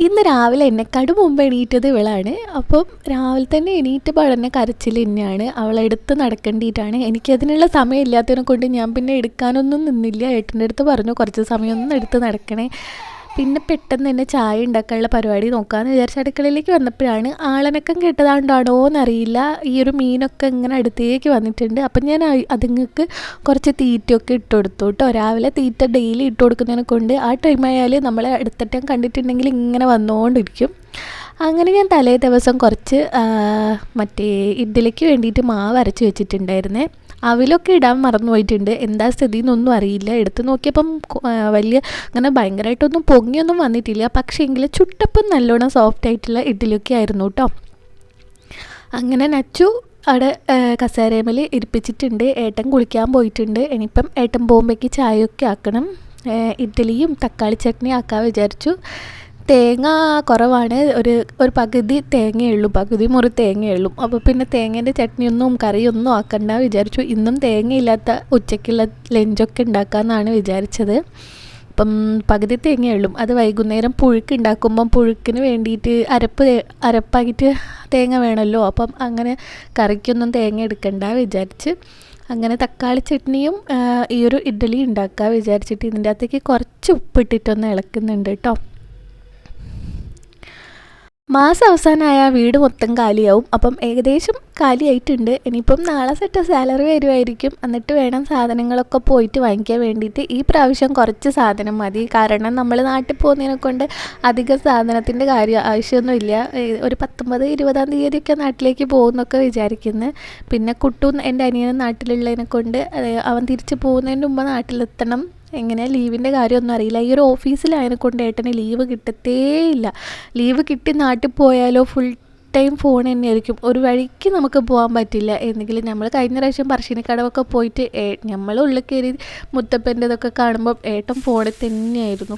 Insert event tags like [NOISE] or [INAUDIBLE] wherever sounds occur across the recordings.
ഇന്ന് രാവിലെ എന്നെക്കാട് മുമ്പ് എണീറ്റത് ഇവളാണ്. അപ്പം രാവിലെ തന്നെ എണീറ്റ് പാടന്നെ കരച്ചിൽ തന്നെയാണ്. അവളെടുത്ത് നടക്കേണ്ടിയിട്ടാണ്. എനിക്കതിനുള്ള സമയമില്ലാത്തതിനെ കൊണ്ട് ഞാൻ പിന്നെ എടുക്കാനൊന്നും നിന്നില്ല. ഏട്ടന്റെ അടുത്ത് പറഞ്ഞു കുറച്ച് സമയമൊന്നും എടുത്ത് നടക്കണേ. പിന്നെ പെട്ടെന്ന് തന്നെ ചായ ഉണ്ടാക്കാനുള്ള പരിപാടി നോക്കാമെന്ന് വിചാരിച്ച അടുക്കളയിലേക്ക് വന്നപ്പോഴാണ് ആളനക്കം കേട്ടതാണ്ടാണോ എന്നറിയില്ല. ഈ ഒരു മീനൊക്കെ ഇങ്ങനെ അടുത്തേക്ക് വന്നിട്ടുണ്ട്. അപ്പം ഞാൻ അതുങ്ങൾക്ക് കുറച്ച് തീറ്റയൊക്കെ ഇട്ട് കൊടുത്തു കേട്ടോ. രാവിലെ തീറ്റ ഡെയിലി ഇട്ട് കൊടുക്കുന്നതിനെ കൊണ്ട് ആ ടൈം ആയാൽ നമ്മളെ അടുത്തറ്റം കണ്ടിട്ടുണ്ടെങ്കിൽ ഇങ്ങനെ വന്നുകൊണ്ടിരിക്കും അങ്ങനെ ഞാൻ തലേ ദിവസം കുറച്ച് മറ്റേ ഇഡ്ഡലിക്ക് വേണ്ടിയിട്ട് മാവ് അരച്ച് വെച്ചിട്ടുണ്ടായിരുന്നേ. അവിലൊക്കെ ഇടാൻ മറന്നുപോയിട്ടുണ്ട്. എന്താ സ്ഥിതി എന്നൊന്നും അറിയില്ല. എടുത്ത് നോക്കിയപ്പം വലിയ അങ്ങനെ ഭയങ്കരമായിട്ടൊന്നും പൊങ്ങിയൊന്നും വന്നിട്ടില്ല. പക്ഷേ എങ്കിൽ ചുട്ടപ്പം നല്ലോണം സോഫ്റ്റ് ആയിട്ടുള്ള ഇഡ്ഡലിയൊക്കെ ആയിരുന്നു കേട്ടോ അങ്ങനെ നച്ചു അവിടെ കസേരമേൽ ഇരിപ്പിച്ചിട്ടുണ്ട്. ഏട്ടൻ കുളിക്കാൻ പോയിട്ടുണ്ട്. ഇനിയിപ്പം ഏട്ടൻ പോകുമ്പോഴേക്ക് ചായയൊക്കെ ആക്കണം. ഇഡ്ഡലിയും തക്കാളി ചട്നി ആക്കാൻ വിചാരിച്ചു. തേങ്ങ കുറവാണ്. ഒരു ഒരു പകുതി തേങ്ങയുള്ളൂ പകുതി മുറി തേങ്ങയുള്ളൂ അപ്പോൾ പിന്നെ തേങ്ങേന്റെ ചട്നിയൊന്നും കറിയൊന്നും ആക്കണ്ട വിചാരിച്ചു. ഇന്നും തേങ്ങയില്ലാത്ത ഉച്ചയ്ക്കുള്ള ലഞ്ചൊക്കെ ഉണ്ടാക്കാമെന്നാണ് വിചാരിച്ചത്. അപ്പം പകുതി തേങ്ങയുള്ളൂ അത് വൈകുന്നേരം പുഴുക്ക് ഉണ്ടാക്കുമ്പം പുഴുക്കിന് വേണ്ടിയിട്ട് അരപ്പ് അരപ്പാക്കിയിട്ട് തേങ്ങ വേണമല്ലോ. അപ്പം അങ്ങനെ കറിക്കൊന്നും തേങ്ങ എടുക്കണ്ട വിചാരിച്ച് അങ്ങനെ തക്കാളി ചട്നിയും ഈ ഒരു ഇഡ്ഡലി ഉണ്ടാക്കുക വിചാരിച്ചിട്ട് ഇതിന്റെ അകത്തേക്ക് കുറച്ച് ഉപ്പിട്ടിട്ടൊന്ന് ഇളക്കുന്നുണ്ട് കേട്ടോ. മാസം അവസാനമായ വീട് മൊത്തം കാലിയാവും. അപ്പം ഏകദേശം കാലിയായിട്ടുണ്ട്. ഇനിയിപ്പം നാളെ സെറ്റ് സാലറി വരുമായിരിക്കും എന്നിട്ട് വേണം സാധനങ്ങളൊക്കെ പോയിട്ട് വാങ്ങിക്കാൻ വേണ്ടിയിട്ട് ഈ പ്രാവശ്യം കുറച്ച് സാധനം മതി. കാരണം നമ്മൾ നാട്ടിൽ പോകുന്നതിനെ കൊണ്ട് അധികം സാധനത്തിന്റെ കാര്യം ആവശ്യമൊന്നുമില്ല. ഒരു പത്തൊമ്പത് ഇരുപതാം തീയതിയൊക്കെ നാട്ടിലേക്ക് പോകുന്നൊക്കെ വിചാരിക്കുന്നത് പിന്നെ കുട്ടും എന്റെ അനിയനും നാട്ടിലുള്ളതിനെ കൊണ്ട് അവൻ തിരിച്ച് പോകുന്നതിന് മുമ്പ് നാട്ടിലെത്തണം. എങ്ങനെ ലീവിന്റെ കാര്യമൊന്നും അറിയില്ല. ഈ ഒരു ഓഫീസിലായതിനെ കൊണ്ട് ഏട്ടന് ലീവ് കിട്ടത്തേ ഇല്ല ലീവ് കിട്ടി നാട്ടിൽ പോയാലോ ഫുൾ ടൈം ഫോൺ തന്നെയായിരിക്കും. ഒരു വഴിക്ക് നമുക്ക് പോകാൻ പറ്റില്ല. എന്തെങ്കിലും നമ്മൾ കഴിഞ്ഞ പ്രാവശ്യം പറശ്ശിനിക്കടവൊക്കെ പോയിട്ട് നമ്മൾ ഉള്ളിൽ കയറി മുത്തപ്പന്റെതൊക്കെ കാണുമ്പോൾ ഏട്ടൻ ഫോണിൽ തന്നെയായിരുന്നു.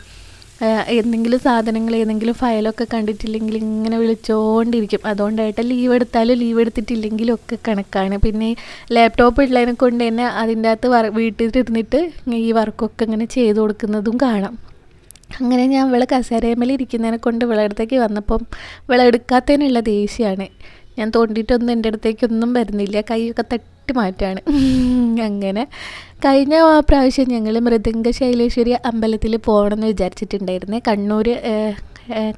എന്തെങ്കിലും സാധനങ്ങൾ ഏതെങ്കിലും ഫയലൊക്കെ കണ്ടിട്ടില്ലെങ്കിൽ ഇങ്ങനെ വിളിച്ചുകൊണ്ടിരിക്കും അതുകൊണ്ടായിട്ട് ലീവ് എടുത്താലും ലീവ് എടുത്തിട്ടില്ലെങ്കിലും ഒക്കെ കണക്കാണ്. പിന്നെ ലാപ്ടോപ്പ് ഉള്ളതിനെ കൊണ്ട് തന്നെ അതിന്റെ അകത്ത് വർ വീട്ടിലിരുന്നിട്ട് ഈ വർക്കൊക്കെ ഇങ്ങനെ ചെയ്തു കൊടുക്കുന്നതും കാണാം. അങ്ങനെ ഞാൻ ഇവളെ കസേരമേൽ ഇരിക്കുന്നതിനെ കൊണ്ട് ഇവളെ വന്നപ്പം ഇവളെ എടുക്കാത്തതിനുള്ള ദേഷ്യമാണ്. ഞാൻ തോണ്ടിയിട്ടൊന്നും എന്റെ അടുത്തേക്കൊന്നും വരുന്നില്ല. കൈയൊക്കെ തട്ടി മാറ്റാണ്. [LAUGHS] അങ്ങനെ കഴിഞ്ഞ പ്രാവശ്യം ഞങ്ങൾ മൃദംഗ ശൈലേശ്വരി അമ്പലത്തിൽ പോകണമെന്ന് വിചാരിച്ചിട്ടുണ്ടായിരുന്നേ കണ്ണൂർ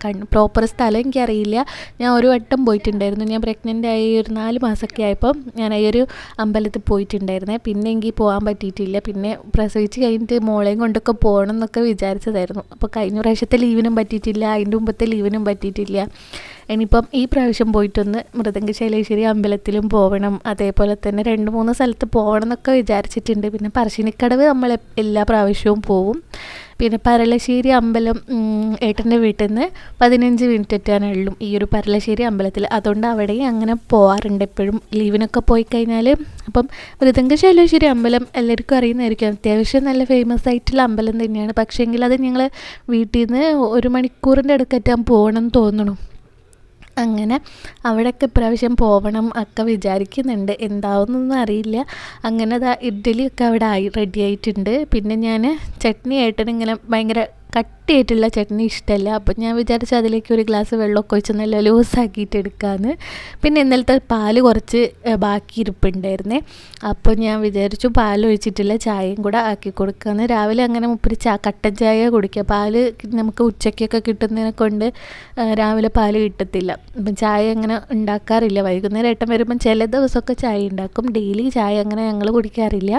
കണ്ണു പ്രോപ്പർ സ്ഥലം എനിക്കറിയില്ല. ഞാൻ ഒരു വട്ടം പോയിട്ടുണ്ടായിരുന്നു. ഞാൻ പ്രഗ്നന്റ് ആയി ഒരു നാല് മാസമൊക്കെ ആയപ്പം ഞാൻ ഈ ഒരു അമ്പലത്തിൽ പോയിട്ടുണ്ടായിരുന്നേ. പിന്നെ എനിക്ക് പോകാൻ പറ്റിയിട്ടില്ല. പിന്നെ പ്രസവിച്ച് കഴിഞ്ഞിട്ട് മോളെയും കൊണ്ടൊക്കെ പോകണം എന്നൊക്കെ വിചാരിച്ചതായിരുന്നു. അപ്പോൾ കഴിഞ്ഞ പ്രാവശ്യത്തെ ലീവിനും പറ്റിയിട്ടില്ല. അതിന്റെ മുമ്പത്തെ ലീവിനും പറ്റിയിട്ടില്ല. ഇനിയിപ്പം ഈ പ്രാവശ്യം പോയിട്ടൊന്ന് മൃദംഗ ശൈലേശ്വരി അമ്പലത്തിലും പോകണം അതേപോലെ തന്നെ രണ്ട് മൂന്ന് സ്ഥലത്ത് പോകണം എന്നൊക്കെ വിചാരിച്ചിട്ടുണ്ട്. പിന്നെ പറശ്ശിനിക്കടവ് നമ്മൾ എല്ലാ പ്രാവശ്യവും പോവും. പിന്നെ പരലശ്ശേരി അമ്പലം ഏട്ടന്റെ വീട്ടിൽ നിന്ന് പതിനഞ്ച് മിനിറ്റ് എത്താനുള്ളൂ ഈ ഒരു പരലശ്ശേരി അമ്പലത്തിൽ. അതുകൊണ്ട് അവിടെയും അങ്ങനെ പോകാറുണ്ട് എപ്പോഴും. ലീവിനൊക്കെ പോയി കഴിഞ്ഞാൽ അപ്പം മൃദംഗ ശൈലേശ്വരി അമ്പലം എല്ലാവർക്കും അറിയുന്നതായിരിക്കും. അത്യാവശ്യം നല്ല ഫേമസ് ആയിട്ടുള്ള അമ്പലം തന്നെയാണ്. പക്ഷേങ്കിൽ അത് ഞങ്ങൾ വീട്ടിൽ നിന്ന് ഒരു മണിക്കൂറിന്റെ അടുക്കറ്റാൻ പോകണം എന്ന് തോന്നുന്നു അങ്ങനെ അവിടെയൊക്കെ ഇപ്രാവശ്യം പോകണം ഒക്കെ വിചാരിക്കുന്നുണ്ട്. എന്താവുന്നൊന്നും അറിയില്ല. അങ്ങനെ ദാ ഇഡ്ഡലിയൊക്കെ അവിടെ ആയി റെഡി ആയിട്ടുണ്ട്. പിന്നെ ഞാൻ ചട്നി ഇങ്ങനെ ഭയങ്കര കട്ടിയായിട്ടുള്ള ചട്നി ഇഷ്ടമല്ല അപ്പം ഞാൻ വിചാരിച്ചു അതിലേക്ക് ഒരു ഗ്ലാസ് വെള്ളമൊക്കെ ഒഴിച്ച് നല്ല ലൂസാക്കിയിട്ട് എടുക്കാമെന്ന് പിന്നെ ഇന്നലത്തെ പാൽ കുറച്ച് ബാക്കി ഇരിപ്പുണ്ടായിരുന്നേ. അപ്പോൾ ഞാൻ വിചാരിച്ചു പാൽ ഒഴിച്ചിട്ടുള്ള ചായയും കൂടെ ആക്കി കൊടുക്കാമെന്ന് രാവിലെ അങ്ങനെ മുപ്പിരി ചാ കട്ടൻ ചായ കുടിക്കുക പാൽ നമുക്ക് ഉച്ചയ്ക്കൊക്കെ കിട്ടുന്നതിനെ കൊണ്ട് രാവിലെ പാൽ കിട്ടത്തില്ല. അപ്പം ചായ അങ്ങനെ ഉണ്ടാക്കാറില്ല. വൈകുന്നേരം ഏട്ടൻ വരുമ്പം ചില ദിവസമൊക്കെ ചായ ഉണ്ടാക്കും. ഡെയിലി ചായ അങ്ങനെ ഞങ്ങൾ കുടിക്കാറില്ല.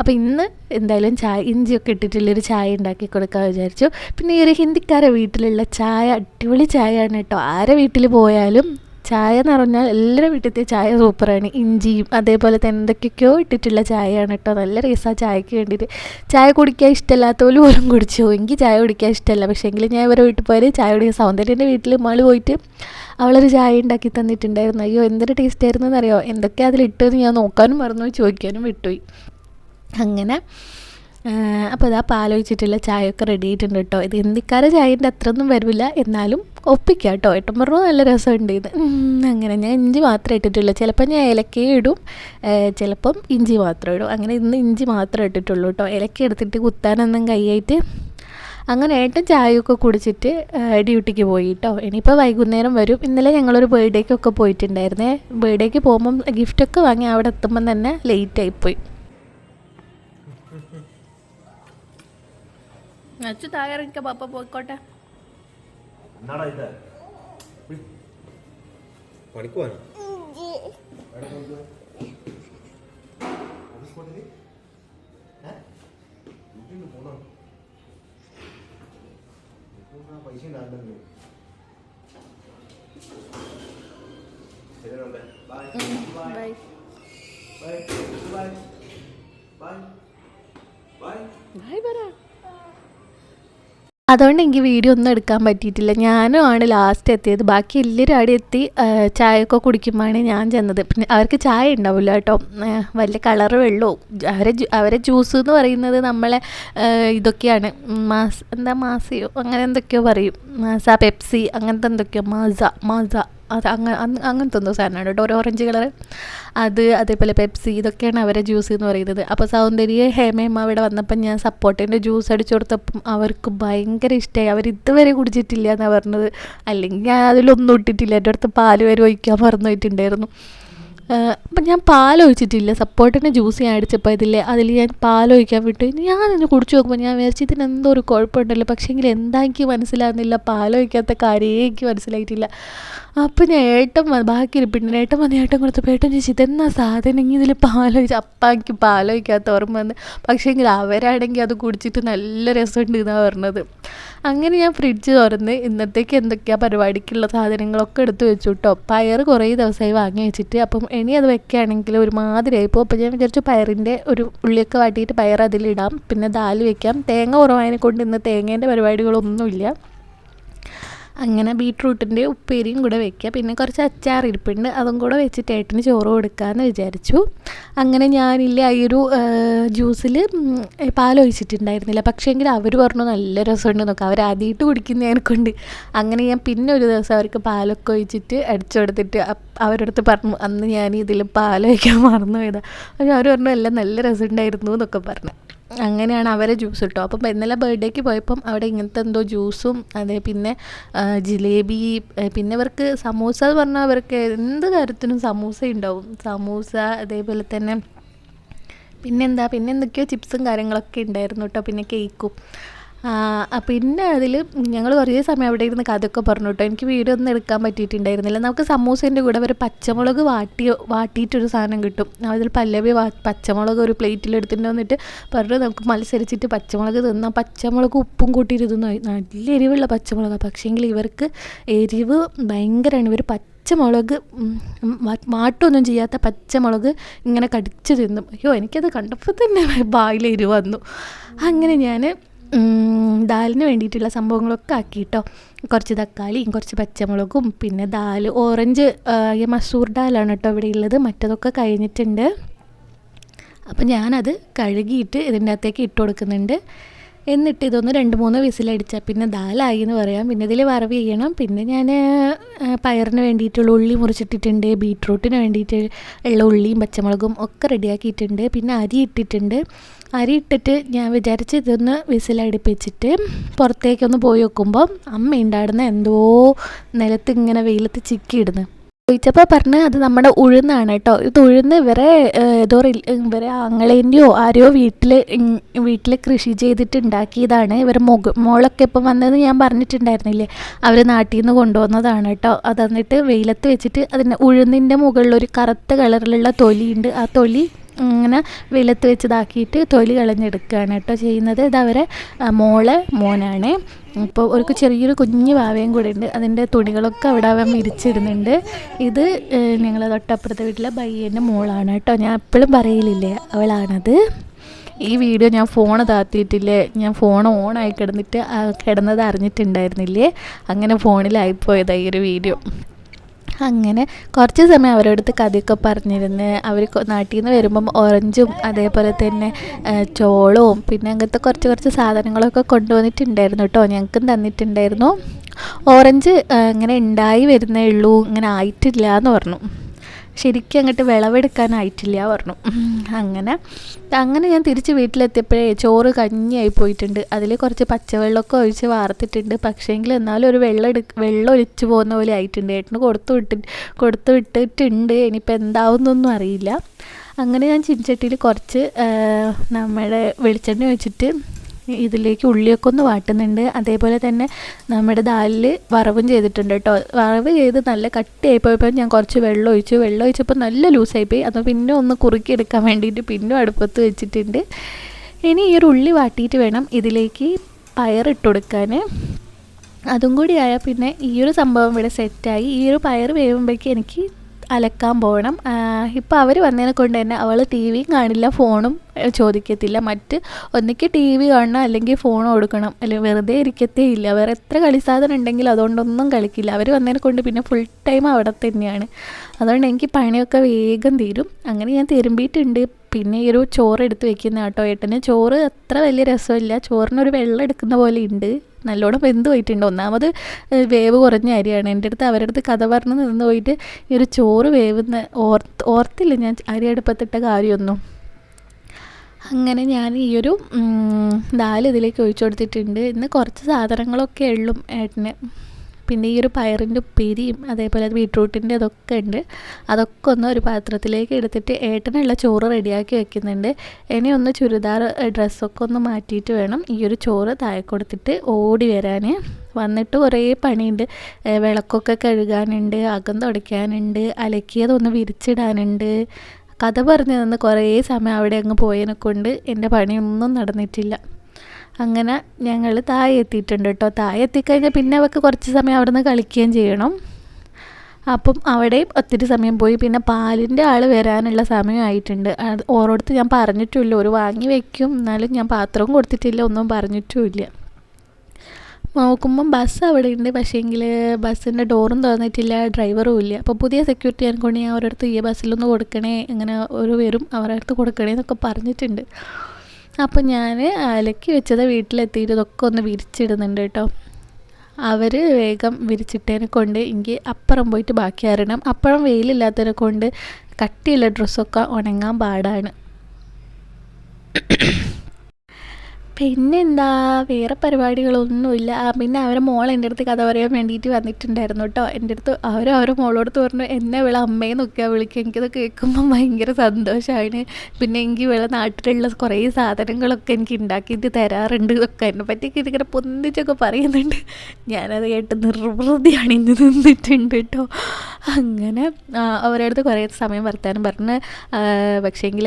അപ്പോൾ ഇന്ന് എന്തായാലും ചായ ഇഞ്ചിയൊക്കെ ഇട്ടിട്ടുള്ളൊരു ചായ ഉണ്ടാക്കി കൊടുക്കാൻ വിചാരിച്ചു. പിന്നെ ഈ ഒരു ഹിന്ദിക്കാരെ വീട്ടിലുള്ള ചായ അടിപൊളി ചായയാണ് കേട്ടോ. ആരെ വീട്ടിൽ പോയാലും ചായ എന്ന് പറഞ്ഞാൽ എല്ലാവരുടെ വീട്ടിലത്തെ ചായ സൂപ്പറാണ്. ഇഞ്ചിയും അതേപോലെ തന്നെ എന്തൊക്കെയൊക്കെയോ ഇട്ടിട്ടുള്ള ചായയാണ് കേട്ടോ. നല്ല രസമാണ് ചായക്ക് വേണ്ടിയിട്ട്. ചായ കുടിക്കാൻ ഇഷ്ടമല്ലാത്തവർ പോലും കുടിച്ചു. എനിക്ക് ചായ കുടിക്കാൻ ഇഷ്ടമല്ല. പക്ഷേ എങ്കിലും ഞാൻ ഇവരെ വീട്ടിൽ പോയാൽ ചായ കുടിക്കാൻ സൗന്ദര്യന്റെ വീട്ടിൽ മകൾ പോയിട്ട് അവളൊരു ചായ ഉണ്ടാക്കി തന്നിട്ടുണ്ടായിരുന്നു. അയ്യോ എന്തൊരു ടേസ്റ്റ് ആയിരുന്നു എന്നറിയോ എന്തൊക്കെയാണ് അതിലിട്ടതെന്ന് ഞാൻ നോക്കാനും മറന്നു ചോദിക്കാനും വിട്ടുപോയി. അങ്ങനെ അപ്പോൾ ഇതാ പാലൊഴിച്ചിട്ടുള്ള ചായയൊക്കെ റെഡി ആയിട്ടുണ്ട് കേട്ടോ. ഇത് ഹിന്ദിക്കാരെ ചായന്റെ അത്രയൊന്നും വരില്ല എന്നാലും ഒപ്പിക്കാം കേട്ടോ. ഏട്ടൻ പറഞ്ഞു നല്ല രസമുണ്ട് ഇത്. അങ്ങനെ ഞാൻ ഇഞ്ചി മാത്രമേ ഇട്ടിട്ടുള്ളൂ. ചിലപ്പോൾ ഞാൻ ഏലക്കയും ഇടും ചിലപ്പം ഇഞ്ചി മാത്രം ഇടും. അങ്ങനെ ഇന്ന് ഇഞ്ചി മാത്രമേ ഇട്ടിട്ടുള്ളൂ കേട്ടോ. ഏലക്ക എടുത്തിട്ട് കുത്താനൊന്നും കൈയായിട്ട് അങ്ങനെ ഏട്ടൻ ചായയൊക്കെ കുടിച്ചിട്ട് ഡ്യൂട്ടിക്ക് പോയി കേട്ടോ. ഇനിയിപ്പോൾ വൈകുന്നേരം വരും. ഇന്നലെ ഞങ്ങളൊരു ബർത്ത്ഡേക്കൊക്കെ പോയിട്ടുണ്ടായിരുന്നേ. ബർത്ത്ഡേക്ക് പോകുമ്പം ഗിഫ്റ്റൊക്കെ വാങ്ങി അവിടെ എത്തുമ്പം തന്നെ ലേറ്റ് അച്ഛ താഴെ ഇറങ്ങിക്ക പാപ്പ പോയിക്കോട്ടെ. എന്നാടാ ഇത്? പണിക്കുവാനോ പൈസ ഉണ്ടാകുന്നുണ്ട് bye. Bye. Bye. Bye. Bye. Bye. പറ അതുകൊണ്ട് എനിക്ക് വീഡിയോ ഒന്നും എടുക്കാൻ പറ്റിയിട്ടില്ല. ഞാനും ആണ് ലാസ്റ്റ് എത്തിയത്. ബാക്കി എല്ലാവരും അവിടെ എത്തി ചായയൊക്കെ കുടിക്കുമ്പോഴാണ് ഞാൻ ചെന്നത്. പിന്നെ അവർക്ക് ചായ ഉണ്ടാവില്ല കേട്ടോ. വലിയ കളർ വെള്ളവും അവരെ അവരെ ജ്യൂസ് എന്ന് പറയുന്നത് നമ്മളെ ഇതൊക്കെയാണ്. മാസ് എന്താ മാസിയോ? അങ്ങനെ എന്തൊക്കെയോ പറയും. മാസ പെപ്സി അങ്ങനത്തെ എന്തൊക്കെയോ മാസ മാസ അത് അങ്ങനെ അങ്ങനത്തെ എന്തോ സാധനമാണ് കേട്ടോ. ഒരു ഓറഞ്ച് കളറ് അത് അതേപോലെ പെപ്സി ഇതൊക്കെയാണ് അവരെ ജ്യൂസ് എന്ന് പറയുന്നത്. അപ്പോൾ സൗന്ദര്യ ഹേമയമ്മ അവിടെ വന്നപ്പോൾ ഞാൻ സപ്പോർട്ടിന്റെ ജ്യൂസ് അടിച്ചു കൊടുത്തപ്പം അവർക്ക് ഭയങ്കര ഇഷ്ടമായി അവർ ഇതുവരെ കുടിച്ചിട്ടില്ല എന്നാണ് പറഞ്ഞത്. അല്ലെങ്കിൽ ഞാൻ അതിലൊന്നും ഇട്ടിട്ടില്ല. എന്റെ അടുത്ത് പാൽ വരെ ഒഴിക്കാൻ മറന്നു പോയിട്ടുണ്ടായിരുന്നു. അപ്പം ഞാൻ പാലൊഴിച്ചിട്ടില്ല. സപ്പോർട്ടിന്റെ ജ്യൂസ് ഞാൻ അടിച്ചപ്പോൾ ഇതില്ലേ അതിൽ ഞാൻ പാലൊഴിക്കാൻ വിട്ടു. ഞാൻ ഒന്ന് കുടിച്ചു നോക്കുമ്പോൾ ഞാൻ വിചാരിച്ചു ഇതിന് എന്തോ ഒരു കുഴപ്പമുണ്ടല്ലോ. പക്ഷേ എങ്കിൽ എന്താ എനിക്ക് മനസ്സിലാകുന്നില്ല പാലൊഴിക്കാത്ത കാര്യമേ എനിക്ക് മനസ്സിലായിട്ടില്ല. അപ്പം ഞാൻ ഏട്ടൻ ബാക്കി ഇരിപ്പിട്ടുണ്ട് ഏട്ടൻ വന്ന് ഏട്ടൻ കൊടുത്തപ്പോൾ ഏട്ടൻ ചോദിച്ചു ഇതെന്നാ സാധനം എങ്കിൽ ഇതിൽ പാലൊഴിച്ച്? എനിക്ക് പാലൊഴിക്കാത്ത ഓർമ്മ വന്ന്. പക്ഷേ എങ്കിൽ അവരാണെങ്കിൽ അത് കുടിച്ചിട്ട് നല്ല രസമുണ്ട് എന്നാണ് പറഞ്ഞത്. അങ്ങനെ ഞാൻ ഫ്രിഡ്ജ് തുറന്ന് ഇന്നത്തേക്ക് എന്തൊക്കെയാണ് പരിപാടിക്കുള്ള സാധനങ്ങളൊക്കെ എടുത്ത് വെച്ചു കേട്ടോ പയർ കുറേ ദിവസമായി വാങ്ങി വെച്ചിട്ട് അപ്പം ഇനി അത് വെക്കുകയാണെങ്കിൽ ഒരുമാതിരി ആയിപ്പോൾ അപ്പോൾ ഞാൻ വിചാരിച്ചു പയറിന്റെ ഒരു ഉള്ളിയൊക്കെ വാട്ടിയിട്ട് പയർ അതിലിടാം. പിന്നെ ദാൽ വെക്കാം. തേങ്ങ കുറവായതിനെ കൊണ്ട് ഇന്ന് തേങ്ങേന്റെ പരിപാടികളൊന്നുമില്ല. അങ്ങനെ ബീട്രൂട്ടിന്റെ ഉപ്പേരിയും കൂടെ വെക്കുക. പിന്നെ കുറച്ച് അച്ചാർ ഇരിപ്പുണ്ട്. അതും കൂടെ വെച്ചിട്ട് ഏട്ടന് ചോറ് കൊടുക്കാമെന്ന് വിചാരിച്ചു. അങ്ങനെ ഞാനില്ല ഈ ഒരു ജ്യൂസിൽ പാലൊഴിച്ചിട്ടുണ്ടായിരുന്നില്ല. പക്ഷേങ്കിൽ അവർ പറഞ്ഞു നല്ല രസമുണ്ട് നോക്കാം അവർ ആദ്യമായിട്ട് കുടിക്കുന്നതിനെ കൊണ്ട് അങ്ങനെ ഞാൻ പിന്നെ ഒരു ദിവസം അവർക്ക് പാലൊക്കെ ഒഴിച്ചിട്ട് അടിച്ചു കൊടുത്തിട്ട് അവരടുത്ത് പറഞ്ഞു അന്ന് ഞാൻ ഇതിൽ പാലൊഴിക്കാൻ മറന്നു പോയതാണ് പക്ഷെ അവർ പറഞ്ഞു എല്ലാം നല്ല രസമുണ്ടായിരുന്നു എന്നൊക്കെ പറഞ്ഞു. അങ്ങനെയാണ് അവരെ ജ്യൂസ് കിട്ടും അപ്പം ഇന്നലെ ബർത്ത്ഡേക്ക് പോയപ്പം അവിടെ ഇങ്ങനത്തെ എന്തോ ജ്യൂസും അതെ പിന്നെ ജിലേബി പിന്നെ ഇവർക്ക് സമൂസ എന്ന് പറഞ്ഞാൽ അവർക്ക് എന്ത് കാര്യത്തിനും സമൂസ ഉണ്ടാവും സമൂസ അതേപോലെ തന്നെ പിന്നെന്താ പിന്നെ എന്തൊക്കെയോ ചിപ്സും കാര്യങ്ങളൊക്കെ ഉണ്ടായിരുന്നു കേട്ടോ പിന്നെ കേക്കും പിന്നെ അതിൽ ഞങ്ങൾ കുറേ സമയം അവിടെ ഇരുന്ന് കഥയൊക്കെ പറഞ്ഞു കേട്ടോ എനിക്ക് വീഡിയോ ഒന്നും എടുക്കാൻ പറ്റിയിട്ടുണ്ടായിരുന്നില്ല. നമുക്ക് സമൂസേന്റെ കൂടെ ഒരു പച്ചമുളക് വാട്ടി വാട്ടിയിട്ടൊരു സാധനം കിട്ടും. അതിൽ പല്ലവി പച്ചമുളക് ഒരു പ്ലേറ്റിൽ എടുത്തിട്ട് വന്നിട്ട് പറഞ്ഞു നമുക്ക് മത്സരിച്ചിട്ട് പച്ചമുളക് തിന്നാം. പച്ചമുളക് ഉപ്പും കൂട്ടിയിട്ട് തിന്നു. നല്ല എരിവുള്ള പച്ചമുളക്. പക്ഷേങ്കിൽ ഇവർക്ക് എരിവ് ഭയങ്കരമാണ് ഇവർ പച്ചമുളക് മാട്ടൊന്നും ചെയ്യാത്ത പച്ചമുളക് ഇങ്ങനെ കടിച്ച് തിന്നും. അയ്യോ എനിക്കത് കണ്ടപ്പോൾ തന്നെ [LAUGHS] വായിൽ എരിവ് വന്നു. അങ്ങനെ ഞാൻ ദാലിന് വേണ്ടിയിട്ടുള്ള സംഭവങ്ങളൊക്കെ ആക്കി കേട്ടോ കുറച്ച് തക്കാളിയും കുറച്ച് പച്ചമുളകും പിന്നെ ദാൽ ഓറഞ്ച് മസൂർ ദാലാണ് കേട്ടോ ഇവിടെ ഉള്ളത് മറ്റതൊക്കെ കഴിഞ്ഞിട്ടുണ്ട്. അപ്പം ഞാനത് കഴുകിയിട്ട് ഇതിന്റെ അകത്തേക്ക് ഇട്ട് കൊടുക്കുന്നുണ്ട്. എന്നിട്ട് ഇതൊന്ന് രണ്ട് മൂന്ന് വിസിലടിച്ചാൽ പിന്നെ ദാലായി എന്ന് പറയാം. പിന്നെ ഇതിൽ വറവ് ചെയ്യണം. പിന്നെ ഞാൻ പയറിന് വേണ്ടിയിട്ടുള്ള ഉള്ളി മുറിച്ചിട്ടിട്ടുണ്ട് ബീട്രൂട്ടിന് വേണ്ടിയിട്ട് ഉള്ള ഉള്ളിയും പച്ചമുളകും ഒക്കെ റെഡിയാക്കിയിട്ടുണ്ട്. പിന്നെ അരി ഇട്ടിട്ടുണ്ട്. അരി ഇട്ടിട്ട് ഞാൻ വിചാരിച്ച് ഇതൊന്ന് വിസിലടുപ്പിച്ചിട്ട് പുറത്തേക്കൊന്ന് പോയി വെക്കുമ്പോൾ അമ്മ ഉണ്ടായിരുന്ന എന്തോ നിലത്ത് ഇങ്ങനെ വെയിലത്ത് ചിക്കിയിടുന്നു. ചോദിച്ചപ്പോൾ പറഞ്ഞ് അത് നമ്മുടെ ഉഴുന്നാണ് കേട്ടോ ഇത് ഉഴുന്ന് ഇവരെ ഏതോ ഇവരെ ആങ്ങളേന്റെയോ ആരെയോ വീട്ടിൽ വീട്ടിൽ കൃഷി ചെയ്തിട്ട് ഉണ്ടാക്കിയതാണ് ഇവരെ മുക മോളൊക്കെ ഇപ്പം വന്നതെന്ന് ഞാൻ പറഞ്ഞിട്ടുണ്ടായിരുന്നില്ലേ? അവർ നാട്ടിൽ നിന്ന് കൊണ്ടുവന്നതാണ് കേട്ടോ അത് എന്നിട്ട് വെയിലത്ത് വെച്ചിട്ട് അതിന്റെ ഉഴുന്നിന്റെ മുകളിൽ ഒരു കറുത്ത കളറിലുള്ള തൊലിയുണ്ട്. ആ തൊലി ഇങ്ങനെ വെയിലത്ത് വെച്ചതാക്കിയിട്ട് തൊലി കളഞ്ഞെടുക്കുകയാണ് കേട്ടോ ചെയ്യുന്നത്. ഇത് അവരെ ആ, മോളെ മോനാണ്. ഇപ്പോൾ ഒരു ചെറിയൊരു കുഞ്ഞു വാവയും കൂടെ ഉണ്ട്. അതിന്റെ തുണികളൊക്കെ അവിടെ അവൻ വിരിച്ചിടുന്നുണ്ട്. ഇത് ഞങ്ങൾ തൊട്ടപ്പുറത്തെ വീട്ടിലെ ബയ്യന്റെ മോളാണ് കേട്ടോ. ഞാൻ എപ്പോഴും പറയലില്ലേ അവളാണത്. ഈ വീഡിയോ ഞാൻ ഫോൺ താത്തിയിട്ടില്ലേ? ഞാൻ ഫോൺ ഓണായി കിടന്നിട്ട് കിടന്നത് അറിഞ്ഞിട്ടുണ്ടായിരുന്നില്ലേ? അങ്ങനെ ഫോണിലായിപ്പോയതാണ് ഈ ഒരു വീഡിയോ. അങ്ങനെ കുറച്ച് സമയം അവരുടെ അടുത്ത് കഥയൊക്കെ പറഞ്ഞിരുന്ന്. അവർ നാട്ടിൽ നിന്ന് വരുമ്പം ഓറഞ്ചും അതേപോലെ തന്നെ ചോളവും പിന്നെ അങ്ങനത്തെ കുറച്ച് കുറച്ച് സാധനങ്ങളൊക്കെ കൊണ്ടുവന്നിട്ടുണ്ടായിരുന്നു കേട്ടോ. ഞങ്ങൾക്കും തന്നിട്ടുണ്ടായിരുന്നു. ഓറഞ്ച് ഇങ്ങനെ ഉണ്ടായി വരുന്നേ ഉള്ളൂ ഇങ്ങനെ ആയിട്ടില്ല എന്ന് പറഞ്ഞു. ശരിക്കും അങ്ങോട്ട് വിളവെടുക്കാനായിട്ടില്ല പറഞ്ഞു. അങ്ങനെ അങ്ങനെ ഞാൻ തിരിച്ച് വീട്ടിലെത്തിയപ്പോഴേ ചോറ് കഞ്ഞിയായി പോയിട്ടുണ്ട്. അതിൽ കുറച്ച് പച്ചവെള്ളമൊക്കെ ഒഴിച്ച് വാർത്തിട്ടുണ്ട്. പക്ഷേങ്കിൽ എന്നാലും ഒരു വെള്ളം എടു വെള്ളം ഒലിച്ചു പോകുന്ന പോലെ ആയിട്ടുണ്ട്. ഏട്ടന് കൊടുത്തു വിട്ടി കൊടുത്തു വിട്ടിട്ടുണ്ട്. ഇനിയിപ്പോൾ എന്താവുന്നൊന്നും അറിയില്ല. അങ്ങനെ ഞാൻ ചിൻചട്ടിയിൽ കുറച്ച് നമ്മുടെ വെളിച്ചെണ്ണ ഒഴിച്ചിട്ട് ഇതിലേക്ക് ഉള്ളിയൊക്കെ ഒന്ന് വാട്ടുന്നുണ്ട്. അതേപോലെ തന്നെ നമ്മുടെ ദാലിൽ വറവും ചെയ്തിട്ടുണ്ട് കേട്ടോ. വറവ് ചെയ്ത് നല്ല കട്ടിയായി പോയപ്പോൾ ഞാൻ കുറച്ച് വെള്ളം ഒഴിച്ചു. വെള്ളം ഒഴിച്ചപ്പോൾ നല്ല ലൂസായിപ്പോയി. അത് പിന്നെ ഒന്ന് കുറുക്കിയെടുക്കാൻ വേണ്ടിയിട്ട് പിന്നെ അടുപ്പത്ത് വെച്ചിട്ടുണ്ട്. ഇനി ഈ ഒരു ഉള്ളി വാട്ടിയിട്ട് വേണം ഇതിലേക്ക് പയറിട്ട് കൊടുക്കാൻ. അതും കൂടി ആയാൽ പിന്നെ ഈ ഒരു സംഭവം ഇവിടെ സെറ്റായി ഈ ഒരു പയർ വേവുമ്പോഴേക്ക് എനിക്ക് അലക്കാൻ പോകണം. ഇപ്പോൾ അവർ വന്നതിനെ കൊണ്ട് തന്നെ അവൾ ടി വിയും കാണില്ല ഫോണും ചോദിക്കത്തില്ല. മറ്റ് ഒന്നിക്ക് ടി വി കാണണം അല്ലെങ്കിൽ ഫോൺ കൊടുക്കണം. അല്ലെങ്കിൽ വെറുതെ ഇരിക്കത്തേ ഇല്ല. വേറെ എത്ര കളി സാധനം ഉണ്ടെങ്കിലും അതുകൊണ്ടൊന്നും കളിക്കില്ല. അവർ വന്നതിനെ കൊണ്ട് പിന്നെ ഫുൾ ടൈം അവിടെ തന്നെയാണ്. അതുകൊണ്ട് എനിക്ക് പണിയൊക്കെ വേഗം തീരും. അങ്ങനെ ഞാൻ തിരുമ്പിയിട്ടുണ്ട്. പിന്നെ ഈ ഒരു ചോറ് എടുത്ത് വെക്കുന്ന കേട്ടോ ഏട്ടന്. ചോറ് അത്ര വലിയ രസമില്ല. ചോറിനൊരു വെള്ളം എടുക്കുന്ന പോലെ ഉണ്ട് നല്ലോണം വെന്ത് പോയിട്ടുണ്ട്. ഒന്നാമത് വേവ് കുറഞ്ഞ അരിയാണ്. എന്റെ അടുത്ത് അവരുടെ അടുത്ത് കഥ പറഞ്ഞ് നിന്ന് പോയിട്ട് ഈ ഒരു ചോറ് വേവുന്ന ഓർത്ത് ഓർത്തില്ല ഞാൻ അരി അടുപ്പത്തിട്ട കാര്യമൊന്നും. അങ്ങനെ ഞാൻ ഈ ഒരു ദാൽ ഇതിലേക്ക് ഒഴിച്ചു കൊടുത്തിട്ടുണ്ട്. ഇന്ന് കുറച്ച് സാധനങ്ങളൊക്കെ ഉള്ളു ഏട്ടന്. പിന്നെ ഈ ഒരു പയറിന്റെ ഉപ്പേരിയും അതേപോലെ ബീട്രൂട്ടിന്റെ അതൊക്കെ ഉണ്ട്. അതൊക്കെ ഒന്ന് ഒരു പാത്രത്തിലേക്ക് എടുത്തിട്ട് ഏട്ടനുള്ള ചോറ് റെഡിയാക്കി വെക്കുന്നുണ്ട്. ഇനി ഒന്ന് ചുരിദാർ ഡ്രസ്സൊക്കെ ഒന്ന് മാറ്റിയിട്ട് വേണം ഈ ഒരു ചോറ് താഴെ കൊടുത്തിട്ട് ഓടി വരാൻ. വന്നിട്ട് കുറേ പണിയുണ്ട്. വിളക്കൊക്കെ കഴുകാനുണ്ട് അകം തുടയ്ക്കാനുണ്ട് അലക്കിയതൊന്ന് വിരിച്ചിടാനുണ്ട്. കഥ പറഞ്ഞു നിന്ന് കുറേ സമയം അവിടെ അങ്ങ് പോയതിനെ കൊണ്ട് എന്റെ പണിയൊന്നും നടന്നിട്ടില്ല. അങ്ങനെ ഞങ്ങൾ താഴെ എത്തിയിട്ടുണ്ട് കേട്ടോ. താഴെ എത്തിക്കഴിഞ്ഞാൽ പിന്നെ അവൾക്ക് കുറച്ച് സമയം അവിടെ നിന്ന് കളിക്കുകയും ചെയ്യണം. അപ്പം അവിടെയും ഒത്തിരി സമയം പോയി. പിന്നെ പാലിന്റെ ആൾ വരാനുള്ള സമയമായിട്ടുണ്ട്. അത് ഓരോരുത്തർ ഞാൻ പറഞ്ഞിട്ടുമില്ല. ഒരു വാങ്ങി വെക്കും. എന്നാലും ഞാൻ പാത്രവും കൊടുത്തിട്ടില്ല. ഒന്നും പറഞ്ഞിട്ടുമില്ല. നോക്കുമ്പം ബസ് അവിടെ ഉണ്ട് പക്ഷേങ്കിൽ ബസ്സിന്റെ ഡോറും തുറന്നിട്ടില്ല. ഡ്രൈവറും ഇല്ല. അപ്പോൾ പുതിയ സെക്യൂരിറ്റി കൊണ്ട് ഞാൻ അവരടുത്ത് ഈ ബസ്സിലൊന്ന് കൊടുക്കണേ. ഇങ്ങനെ ഒരു വരും അവരടുത്ത് കൊടുക്കണേ എന്നൊക്കെ പറഞ്ഞിട്ടുണ്ട്. അപ്പോൾ ഞാൻ അലക്കി വെച്ചത് വീട്ടിലെത്തിയിട്ട് ഇതൊക്കെ ഒന്ന് വിരിച്ചിടുന്നുണ്ട് കേട്ടോ. അവർ വേഗം വിരിച്ചിട്ടതിനെ കൊണ്ട് എനിക്ക് അപ്പുറം പോയിട്ട് ബാക്കി അറിയണം അപ്പുറം വെയിലില്ലാത്തതിനെ കൊണ്ട് കട്ടിയുള്ള ഡ്രസ്സൊക്കെ ഉണങ്ങാൻ പാടാണ്. പിന്നെന്താ? വേറെ പരിപാടികളൊന്നുമില്ല. പിന്നെ അവരെ മോൾ എന്റെ അടുത്ത് കഥ പറയാൻ വേണ്ടിയിട്ട് വന്നിട്ടുണ്ടായിരുന്നു കേട്ടോ. എന്റെ അടുത്ത് അവരും അവരെ മോളോട് പറഞ്ഞു എന്നെ വിള അമ്മയെ നോക്കിയാൽ വിളിക്കുക. എനിക്കത് കേൾക്കുമ്പോൾ ഭയങ്കര സന്തോഷമാണ് പിന്നെ എനിക്ക് വിള നാട്ടിലുള്ള കുറേ സാധനങ്ങളൊക്കെ എനിക്ക് ഉണ്ടാക്കിയിട്ട് തരാറുണ്ട്. ഇതൊക്കെ എന്നെ പറ്റിയൊക്കെ ഇതിങ്ങനെ പൊന്തിച്ചൊക്കെ പറയുന്നുണ്ട്. ഞാനത് കേട്ട് നിർവൃതിയാണ് ഇന്ന് നിന്നിട്ടുണ്ട് കേട്ടോ. അങ്ങനെ അവരെ അവരുടെ അടുത്ത് കുറേ സമയം വർത്താനം പറഞ്ഞ് പക്ഷേങ്കിൽ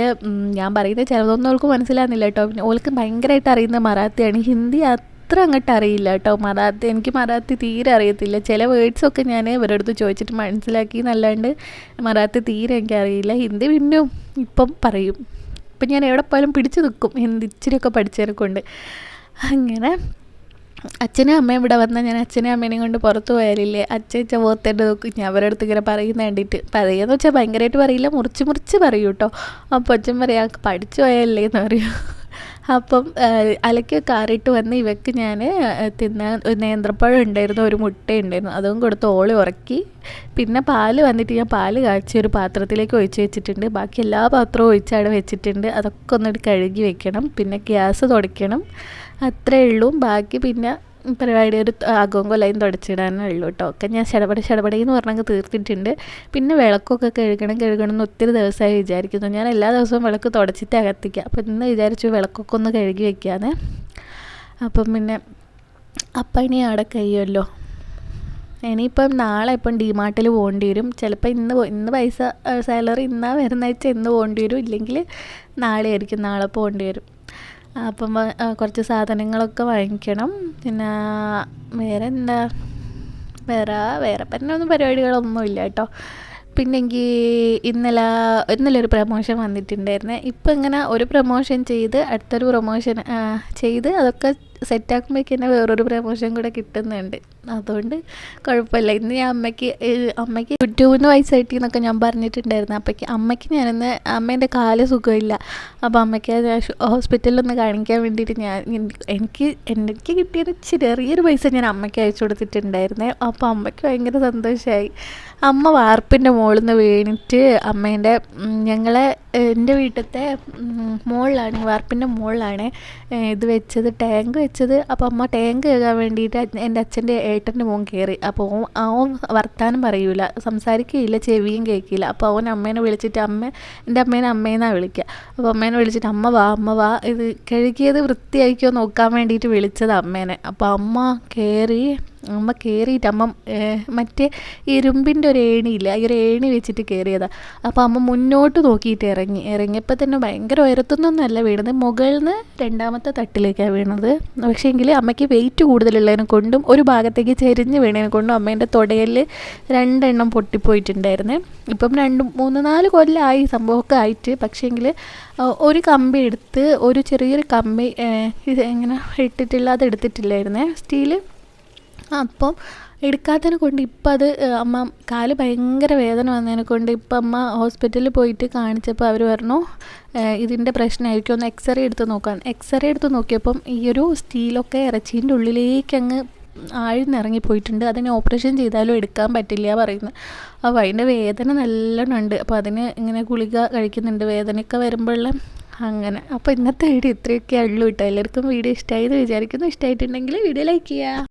ഞാൻ പറയുന്നത് ചിലതൊന്നും അവൾക്ക് മനസ്സിലാകുന്നില്ല കേട്ടോ. പിന്നെ ഓൾക്ക് ഭയങ്കരമായിട്ട് അറിയുന്ന മറാത്തിയാണ്. ഹിന്ദി അത്ര അങ്ങോട്ട് അറിയില്ല കേട്ടോ. മറാത്തി എനിക്ക് മറാത്തി തീരെ അറിയത്തില്ല. ചില വേർഡ്സൊക്കെ ഞാൻ ഇവരുടെ അടുത്ത് ചോദിച്ചിട്ട് മനസ്സിലാക്കി എന്നല്ലാണ്ട് മറാത്തി തീരെ എനിക്ക് അറിയില്ല. ഹിന്ദി പിന്നും ഇപ്പം പറയും. ഇപ്പം ഞാൻ എവിടെ പോയാലും പിടിച്ചു നിൽക്കും. ഹിന്ദി ഇച്ചിരിയൊക്കെ പഠിച്ചതിനെ കൊണ്ട് അങ്ങനെ അച്ഛനും അമ്മയും ഇവിടെ വന്നാൽ ഞാൻ അച്ഛനും അമ്മേനെയും കൊണ്ട് പുറത്ത് പോയാലില്ലേ? അച്ഛൻ ചോത്തേന്റെ നോക്കും. ഞാൻ അവരുടെ അടുത്ത് ഇങ്ങനെ പറയുന്ന വേണ്ടിയിട്ട് പറയുകയെന്ന് വെച്ചാൽ ഭയങ്കരമായിട്ട് പറയില്ല. മുറിച്ച് മുറിച്ച് പറയൂ കേട്ടോ. അപ്പോൾ അച്ഛൻ പറയാം പഠിച്ചു പോയല്ലേ എന്ന് പറയും. അപ്പം അലക്ക് കാറിട്ട് വന്ന് ഇവക്ക് ഞാൻ തിന്നാൻ ഒരു നേന്ത്രപ്പഴം ഉണ്ടായിരുന്നു ഒരു മുട്ട ഉണ്ടായിരുന്നു അതും കൊടുത്ത് ഓളി ഉറക്കി. പിന്നെ പാൽ വന്നിട്ട് ഞാൻ പാൽ കാച്ചി ഒരു പാത്രത്തിലേക്ക് ഒഴിച്ച് വെച്ചിട്ടുണ്ട്. ബാക്കി എല്ലാ പാത്രവും ഒഴിച്ചവിടെ വെച്ചിട്ടുണ്ട്. അതൊക്കെ ഒന്നിട്ട് കഴുകി വെക്കണം. പിന്നെ ഗ്യാസ് തുടയ്ക്കണം. അത്രേ ഉള്ളൂ. ബാക്കി പിന്നെ പരിപാടി ഒരു അകവും കൊലയും തുടച്ചിടാനേ ഉള്ളൂ കേട്ടോ ഒക്കെ ഞാൻ ശടപടി ശടപടി എന്ന് പറഞ്ഞങ്ങ് തീർത്തിട്ടുണ്ട്. പിന്നെ വിളക്കൊക്കെ കഴുകണം കഴുകണം എന്ന് ഒത്തിരി ദിവസമായി വിചാരിക്കുന്നു. ഞാൻ എല്ലാ ദിവസവും വിളക്ക് തുടച്ചിട്ട് അകത്തിക്കുക അപ്പം ഇന്ന് വിചാരിച്ചു വിളക്കൊക്കെ ഒന്ന് കഴുകി വെക്കാന്ന്. അപ്പം പിന്നെ അപ്പം ഇനി അവിടെ കഴിയുമല്ലോ. ഇനിയിപ്പം നാളെ ഇപ്പം ഡിമാർട്ടിൽ പോകേണ്ടി വരും. ചിലപ്പോൾ ഇന്ന് ഇന്ന് പൈസ സാലറി ഇന്നാ വരുന്ന വെച്ചാൽ ഇന്ന് പോകേണ്ടി വരും. ഇല്ലെങ്കിൽ നാളെ ആയിരിക്കും നാളെ പോകേണ്ടി വരും. അപ്പം കുറച്ച് സാധനങ്ങളൊക്കെ വാങ്ങിക്കണം. പിന്നെ വേറെ എന്താ? വേറെ വേറെ പിന്നെ ഒന്നും പരിപാടികളൊന്നും ഇല്ല കേട്ടോ. പിന്നെ ഇന്നലെ ഇന്നലെ ഒരു പ്രമോഷൻ വന്നിട്ടുണ്ടായിരുന്നേ. ഇപ്പം ഇങ്ങനെ ഒരു പ്രമോഷൻ ചെയ്ത് അടുത്തൊരു പ്രൊമോഷൻ ചെയ്ത് അതൊക്കെ സെറ്റാക്കുമ്പോഴേക്ക് തന്നെ വേറൊരു പ്രമോഷൻ കൂടെ കിട്ടുന്നുണ്ട്. അതുകൊണ്ട് കുഴപ്പമില്ല. ഇന്ന് ഞാൻ അമ്മയ്ക്ക് അമ്മയ്ക്ക് യൂട്യൂബിന് പൈസ കിട്ടി എന്നൊക്കെ ഞാൻ പറഞ്ഞിട്ടുണ്ടായിരുന്നു. അപ്പോഴേക്ക് അമ്മയ്ക്ക് ഞാനിന്ന് അമ്മേന്റെ കാൽ സുഖമില്ല. അപ്പോൾ അമ്മയ്ക്ക് ഞാൻ ഹോസ്പിറ്റലിൽ ഒന്ന് കാണിക്കാൻ വേണ്ടിയിട്ട് ഞാൻ എനിക്ക് എനിക്ക് കിട്ടിയൊരു ചെറിയൊരു പൈസ ഞാൻ അമ്മയ്ക്ക് അയച്ചു കൊടുത്തിട്ടുണ്ടായിരുന്നേ. അപ്പോൾ അമ്മയ്ക്ക് ഭയങ്കര സന്തോഷമായി അമ്മ വാർപ്പിന്റെ മുകളിൽ നിന്ന് വീണിട്ട് അമ്മേന്റെ ഞങ്ങളെ എന്റെ വീട്ടിലത്തെ മുകളിലാണ് വാർപ്പിന്റെ മുകളിലാണ് ഇത് വെച്ചത്. ടാങ്ക് വെച്ചത് അപ്പോൾ അമ്മ ടാങ്ക് കേൾക്കാൻ വേണ്ടിയിട്ട് എന്റെ അച്ഛന്റെ ഏട്ടന്റെ മോൻ കയറി അപ്പോൾ അവൻ വർത്താനം പറയൂല. സംസാരിക്കുകയില്ല ചെവിയും കേൾക്കില്ല. അപ്പോൾ അവൻ അമ്മേനെ വിളിച്ചിട്ട് അമ്മ എന്റെ അമ്മേനെ അമ്മേന്നാണ് വിളിക്കുക അപ്പോൾ അമ്മേനെ വിളിച്ചിട്ട് അമ്മ വാ അമ്മ വാ. ഇത് കഴുകിയത് വൃത്തിയായിക്കോ നോക്കാൻ വേണ്ടിയിട്ട് വിളിച്ചത് അമ്മേനെ. അപ്പോൾ അമ്മ കയറി അമ്മ കയറിയിട്ട് അമ്മ മറ്റേ ഇരുമ്പിന്റെ ഒരു ഏണിയില്ല ഈ ഒരു ഏണി വെച്ചിട്ട് കയറിയതാണ് അപ്പോൾ അമ്മ മുന്നോട്ട് നോക്കിയിട്ട് ഇറങ്ങി. ഇറങ്ങിയപ്പോൾ തന്നെ ഭയങ്കര ഉയരത്തുനിന്നൊന്നുമല്ല വീണത്. മുകളിൽ നിന്ന് രണ്ടാമത്തെ തട്ടിലേക്കാണ് വീണത്. പക്ഷേ എങ്കിൽ അമ്മയ്ക്ക് വെയിറ്റ് കൂടുതലുള്ളതിനെ കൊണ്ടും ഒരു ഭാഗത്തേക്ക് ചെരിഞ്ഞ് വീണതിനെ കൊണ്ടും അമ്മേന്റെ തുടയിൽ രണ്ടെണ്ണം പൊട്ടിപ്പോയിട്ടുണ്ടായിരുന്നേ. ഇപ്പം രണ്ട് മൂന്ന് നാല് കൊല്ലമായി സംഭവമൊക്കെ ആയിട്ട്. പക്ഷേങ്കിൽ ഒരു കമ്പി എടുത്ത് ഒരു ചെറിയൊരു കമ്പി ഇത് എങ്ങനെ ഇട്ടിട്ടില്ല അത് എടുത്തിട്ടില്ലായിരുന്നേ. സ്റ്റീൽ അപ്പം എടുക്കാത്തതിനെ കൊണ്ട് ഇപ്പം അത് അമ്മ കാൽ ഭയങ്കര വേദന വന്നതിനെ കൊണ്ട് ഇപ്പം അമ്മ ഹോസ്പിറ്റലിൽ പോയിട്ട് കാണിച്ചപ്പോൾ അവർ പറഞ്ഞു ഇതിന്റെ പ്രശ്നമായിരിക്കും ഒന്ന് എക്സ്റേ എടുത്ത് നോക്കാൻ. എക്സ്റേ എടുത്ത് നോക്കിയപ്പം ഈ ഒരു സ്റ്റീലൊക്കെ ഇറച്ചീന്റെ ഉള്ളിലേക്ക് അങ്ങ് ആഴ്ന്നിറങ്ങി പോയിട്ടുണ്ട്. അതിന് ഓപ്പറേഷൻ ചെയ്താലും എടുക്കാൻ പറ്റില്ല പറയുന്നത് അപ്പോൾ അതിന്റെ വേദന നല്ലോണം ഉണ്ട്. അപ്പോൾ അതിന് ഇങ്ങനെ ഗുളിക കഴിക്കുന്നുണ്ട് വേദനയൊക്കെ വരുമ്പോഴുള്ള അങ്ങനെ. അപ്പോൾ ഇന്നത്തെ വീഡിയോ ഇത്രയൊക്കെ ഉള്ളൂ കേട്ടോ. എല്ലാവർക്കും വീഡിയോ ഇഷ്ടമായി എന്ന് വിചാരിക്കുന്നു. ഇഷ്ടമായിട്ടുണ്ടെങ്കിൽ വീഡിയോ ലൈക്ക് ചെയ്യുക.